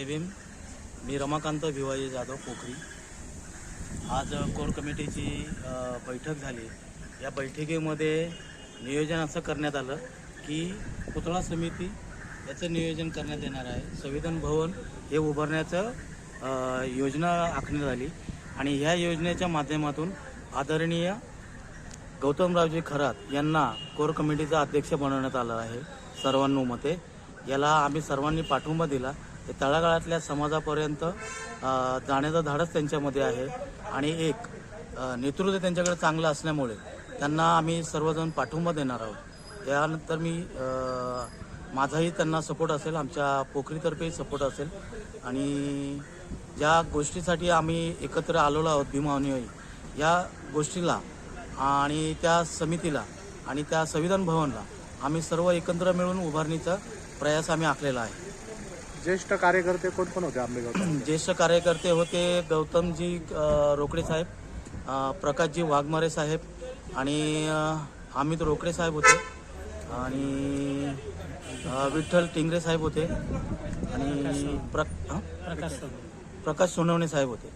जय भीम मी रमाकांत भिवाजी जाधव पोखरी. आज कोर कमिटीची बैठक झाली. या बैठकीमध्ये नियोजन असं करण्यात आलं की पुतळा समिती याचं नियोजन करण्यात येणार आहे. संविधान भवन हे उभारण्याचं योजना आखण्यात आली आणि ह्या योजनेच्या माध्यमातून आदरणीय गौतमरावजी खरात यांना कोर कमिटीचा अध्यक्ष बनवण्यात आलं आहे. सर्वांनुमते याला आम्ही सर्वांनी पाठिंबा दिला. ते तळागाळातल्या समाजापर्यंत जाण्याचं धाडस त्यांच्यामध्ये आहे. आणि एक नेतृत्व त्यांच्याकडे चांगलं असल्यामुळे त्यांना आम्ही सर्वजण पाठिंबा देणार आहोत. त्यानंतर मी माझाही त्यांना सपोर्ट असेल आमच्या पोखरीतर्फेही सपोर्ट असेल. आणि ज्या गोष्टीसाठी आम्ही एकत्र आलेलो आहोत भीमावनी या गोष्टीला आणि त्या समितीला आणि त्या संविधान भवनला आम्ही सर्व एकत्र मिळून उभारणीचा प्रयास आम्ही आखलेला आहे. ज्येष्ठ कार्यकर्ते कोण कोण होते आंबेगाव ज्येष्ठ कार्यकर्ते होते गौतमजी रोकडे साहेब प्रकाशजी वाघमारे साहेब आणि अमित रोकडे साहेब होते आणि विठ्ठल टिंगरे साहेब होते आणि प्र हं? प्रकाश प्रकाश सोनवणे साहेब होते.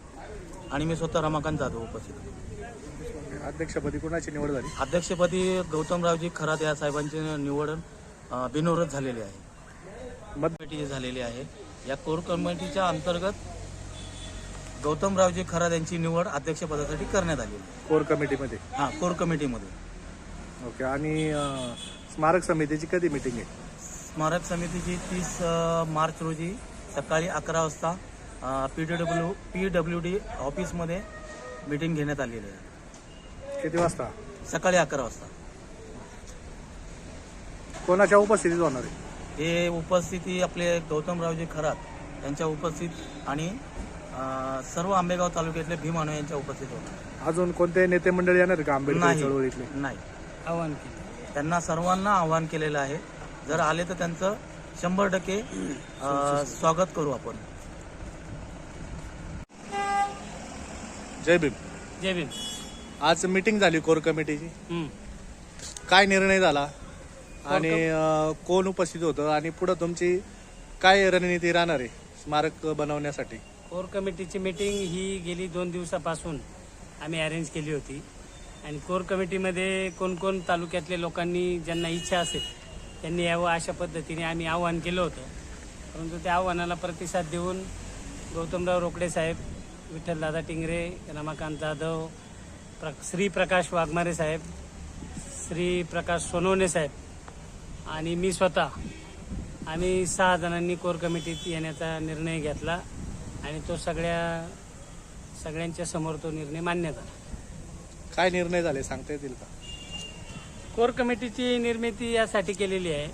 आणि मी स्वतः रमाकांत जाधव उपस्थित होतो. अध्यक्षपदी कोणाची निवड झाली? अध्यक्षपदी गौतमरावजी खरात या साहेबांची निवड अ, बिनविरोध झालेली आहे. मत कमिटी झालेली आहे. या कोर कमिटीच्या अंतर्गत गौतमरावजी खरात यांची निवड अध्यक्षपदासाठी करण्यात आली. कोर कमिटीमध्ये? हा कोर कमिटीमध्ये. ओके आणि अं, स्मारक समितीची कधी मिटिंग आहे? स्मारक समितीची तीस मार्च रोजी सकाळी अकरा वाजता P W P W D ऑफिसमध्ये मीटिंग घेण्यात आलेली आहे. किती वाजता? सकाळी अकरा वाजता. कोणाच्या उपस्थितीत होणार आहे? हे उपस्थिती आपले गौतमरावजी खरात यांच्या उपस्थित आणि सर्व आंबेगाव तालुक्यातले भीमानो यांच्या उपस्थित होते. अजून कोणते नेते मंडळी येणार आहे का आंबेडकर नाही चळवळीतले? नाही. आव्हान केलं. त्यांना सर्वांना आवाहन केलेलं आहे. जर आले तर त्यांचं शंभर टक्के स्वागत करू आपण. जय भीम. जय भीम. आज मिटिंग झाली कोर कमिटीची. काय निर्णय झाला? आणि अं, कोण उपस्थित होतं आणि पुढे तुमची काय रणनीती राहणार आहे स्मारक बनवण्यासाठी? कोर कमिटीची मीटिंग ही गेली दोन दिवसापासून आम्ही अरेंज केली होती. आणि कोर कमिटीमध्ये कोण कोण तालुक्यातल्या लोकांनी ज्यांना इच्छा असेल त्यांनी यावं अशा पद्धतीने आम्ही आव्हान केलं होतं. परंतु त्या आव्हानाला प्रतिसाद देऊन गौतमराव रोकडे साहेब विठ्ठलदादा टिंगरे रमाकांत जाधव प्र श्री प्रकाश वाघमारे साहेब श्री प्रकाश सोनवणे साहेब आणि मी स्वतः आम्ही सहा जणांनी कोर कमिटीत येण्याचा निर्णय घेतला आणि तो सगळ्या सगळ्यांच्या समोर तो निर्णय मान्य झाला. काय निर्णय झाले? सांगता येतील का? कोर कमिटीची निर्मिती यासाठी केलेली आहे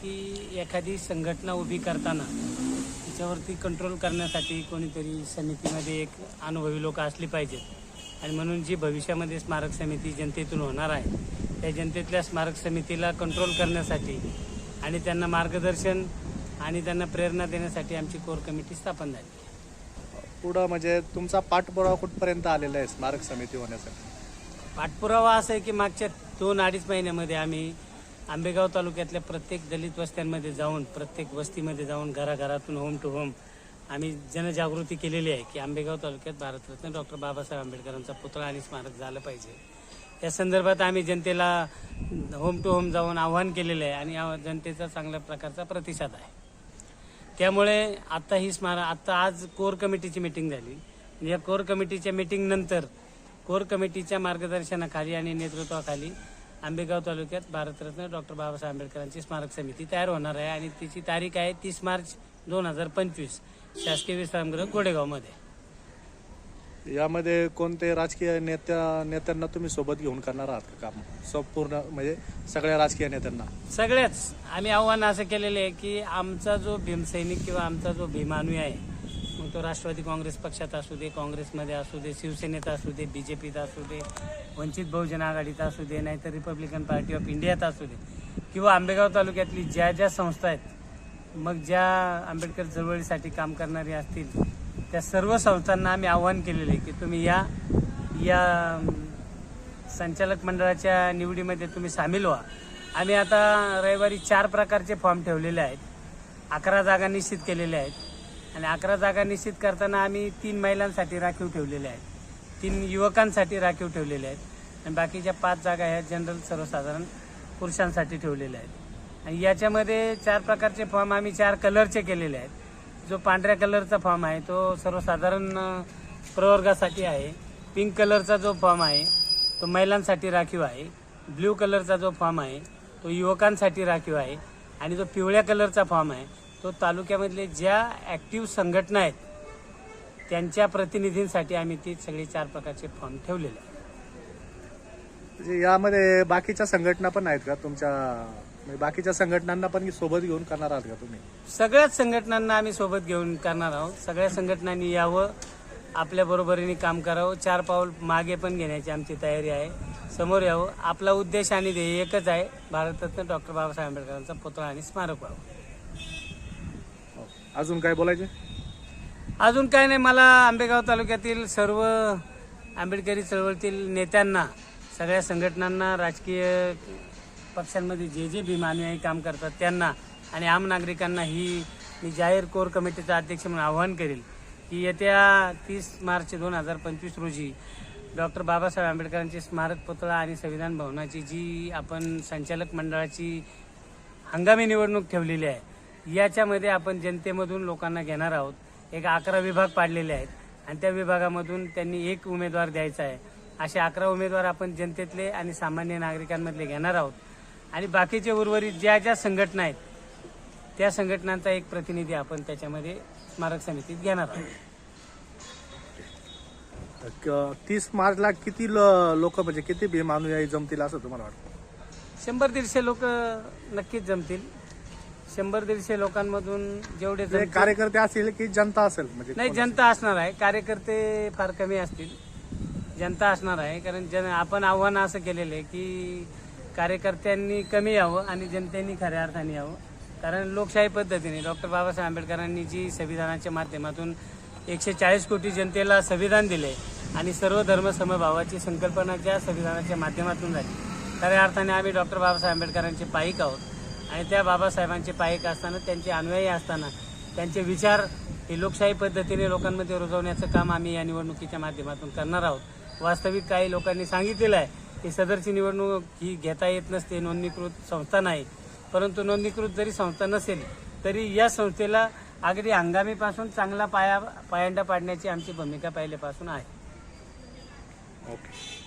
की एखादी संघटना उभी करताना तिच्यावरती कंट्रोल करण्यासाठी कोणीतरी समितीमध्ये एक अनुभवी लोक असली पाहिजेत. आणि म्हणून जी भविष्यामध्ये स्मारक समिती जनतेतून होणार आहे त्या जनतेतल्या स्मारक समितीला कंट्रोल करण्यासाठी आणि त्यांना मार्गदर्शन आणि त्यांना प्रेरणा देण्यासाठी आमची कोर कमिटी स्थापन झाली. पुढं म्हणजे तुमचा पाठपुरावा कुठपर्यंत आलेला आहे स्मारक समिती होण्यासाठी? पाठपुरावा असा आहे की मागच्या दोन अडीच महिन्यामध्ये आम्ही आंबेगाव तालुक्यातल्या प्रत्येक दलित वस्त्यांमध्ये जाऊन प्रत्येक वस्तीमध्ये जाऊन घराघरातून होम टू होम आम्ही जनजागृती केलेली आहे की आंबेगाव तालुक्यात भारतरत्न डॉक्टर बाबासाहेब आंबेडकरांचा पुतळा आणि स्मारक झालं पाहिजे. या संदर्भात आम्ही जनतेला होम टू होम जाऊन आव्हान केलेलं आहे आणि या जनतेचा चांगल्या प्रकारचा प्रतिसाद आहे. त्यामुळे आत्ता ही स्मार आत्ता आज कोर कमिटीची मिटिंग झाली. म्हणजे या कोर कमिटीच्या मिटिंग नंतर कोर कमिटीच्या मार्गदर्शनाखाली आणि नेतृत्वाखाली आंबेगाव तालुक्यात भारतरत्न डॉक्टर बाबासाहेब आंबेडकरांची स्मारक समिती तयार होणार आहे आणि तिची तारीख आहे तीस मार्च दोन हजार पंचवीस. शासकीय विश्रामगृह गोडेगावमध्ये यामध्ये कोणते राजकीय नेत्या नेत्यांना तुम्ही सोबत घेऊन करणार आहात का काम? संपूर्ण म्हणजे सगळ्या राजकीय नेत्यांना. सगळ्याच. आम्ही आव्हान असं केलेलं आहे की आमचा जो भीमसैनिक किंवा आमचा जो भीमानुय आहे मग तो राष्ट्रवादी काँग्रेस पक्षात असू दे काँग्रेसमध्ये असू दे शिवसेनेत असू दे बी जे पीत असू दे वंचित बहुजन आघाडीत असू दे नाहीतर रिपब्लिकन पार्टी ऑफ इंडियात असू दे किंवा आंबेगाव तालुक्यातली ज्या ज्या संस्था आहेत मग ज्या आंबेडकर चळवळीसाठी काम करणारी असतील त्या सर्व संस्थांना आम्ही आव्हान केलेले आहे की तुम्ही या या संचालक मंडळाच्या निवडीमध्ये तुम्ही सामील व्हा. आम्ही आता रविवारी चार प्रकारचे फॉर्म ठेवलेले आहेत. अकरा जागा निश्चित केलेल्या आहेत. आणि अकरा जागा निश्चित करताना आम्ही तीन महिलांसाठी राखीव ठेवलेल्या आहेत. तीन युवकांसाठी राखीव ठेवलेल्या आहेत. आणि बाकीच्या पाच जागा ह्या जनरल सर्वसाधारण पुरुषांसाठी ठेवलेल्या आहेत. आणि याच्यामध्ये चार प्रकारचे फॉर्म आम्ही चार कलरचे केलेले आहेत. जो पांढऱ्या कलरचा फॉर्म आहे तो सर्वसाधारण प्रवर्गासाठी आहे. पिंक कलरचा जो फॉर्म आहे तो महिलांसाठी राखीव आहे. ब्ल्यू कलरचा जो फॉर्म आहे तो युवकांसाठी राखीव आहे. आणि जो पिवळ्या कलरचा फॉर्म आहे तो तालुक्यामधले ज्या ॲक्टिव्ह संघटना आहेत त्यांच्या प्रतिनिधींसाठी आम्ही ती सगळे चार प्रकारचे फॉर्म ठेवलेले आहेत. म्हणजे यामध्ये बाकीच्या संघटना पण आहेत का तुमच्या म्हणजे बाकीच्या संघटनांना पण सोबत घेऊन करणार आहात का तुम्ही? सगळ्याच संघटनांना आम्ही सोबत घेऊन करणार आहोत. सगळ्या संघटनांनी यावं आपल्या बरोबरीने काम करावं. चार पाऊल मागे पण घेण्याची आमची तयारी आहे. समोर यावं. आपला उद्देश आणि ध्येय एकच आहे. भारतरत्न डॉक्टर बाबासाहेब आंबेडकरांचा पुतळा आणि स्मारक व्हावं. अजून काय बोलायचे? अजून काय नाही. मला आंबेगाव तालुक्यातील सर्व आंबेडकरी चळवळीतील नेत्यांना सगळ्या संघटनांना राजकीय पक्षांमध्ये जे जे भीमानुयायी काम करतात त्यांना आणि आम नागरिकांना ही मी जाहीर कोर कमिटीचा अध्यक्ष म्हणून आवाहन करेल की येत्या तीस मार्च दोन हजार पंचवीस रोजी डॉक्टर बाबासाहेब आंबेडकरांचे स्मारक पुतळा आणि संविधान भवनाची जी आपण संचालक मंडळाची हंगामी निवडणूक ठेवलेली आहे याच्यामध्ये आपण जनतेमधून लोकांना घेणार आहोत. एक अकरा विभाग पाडलेले आहेत आणि त्या विभागामधून त्यांनी एक उमेदवार द्यायचा आहे. असे अकरा उमेदवार आपण जनतेतले आणि सामान्य नागरिकांमधले घेणार आहोत. आणि बाकीचे उर्वरित ज्या ज्या संघटना आहेत त्या संघटनांचा एक प्रतिनिधी आपण त्याच्यामध्ये स्मारक समितीत घेणार आहोत. तीस मार्चला किती लोक म्हणजे किती भीम अनुयायी जमतील असं तुम्हाला वाटतं? शंभर दीडशे लोक नक्कीच जमतील. शंभर दीडशे लोकांमधून जेवढे म्हणजे कार्यकर्ते असतील की जनता असेल म्हणजे नाही जनता असणार आहे. कार्यकर्ते फार कमी असतील. जनता असणार आहे कारण जन आपण आव्हान असं केलेलं आहे की कार्यकर्त्यांनी कमी यावं आणि जनतेनी खऱ्या अर्थाने यावं. कारण लोकशाही पद्धतीने डॉक्टर बाबासाहेब आंबेडकरांनी जी संविधानाच्या माध्यमातून एकशे चाळीस कोटी जनतेला संविधान दिले आणि सर्व धर्म समभावाची संकल्पना ज्या संविधानाच्या माध्यमातून झाली खऱ्या अर्थाने आम्ही डॉक्टर बाबासाहेब आंबेडकरांचे पाईक आहोत. आणि त्या बाबासाहेबांचे पाईक असताना त्यांचे अनुयायी असताना त्यांचे विचार हे लोकशाही पद्धतीने लोकांमध्ये रुजवण्याचं काम आम्ही या निवडणुकीच्या माध्यमातून करणार आहोत. वास्तविक काही लोकांनी सांगितलेलं आहे ही सदरची निवडणूक ही घेता येत नसते नोंदणीकृत संस्था नाही. परंतु नोंदणीकृत जरी संस्था नसेल तरी या संस्थेला अगदी हंगामीपासून चांगला पाया पायंडा पाडण्याची आमची भूमिका पहिल्यापासून आहे. ओके.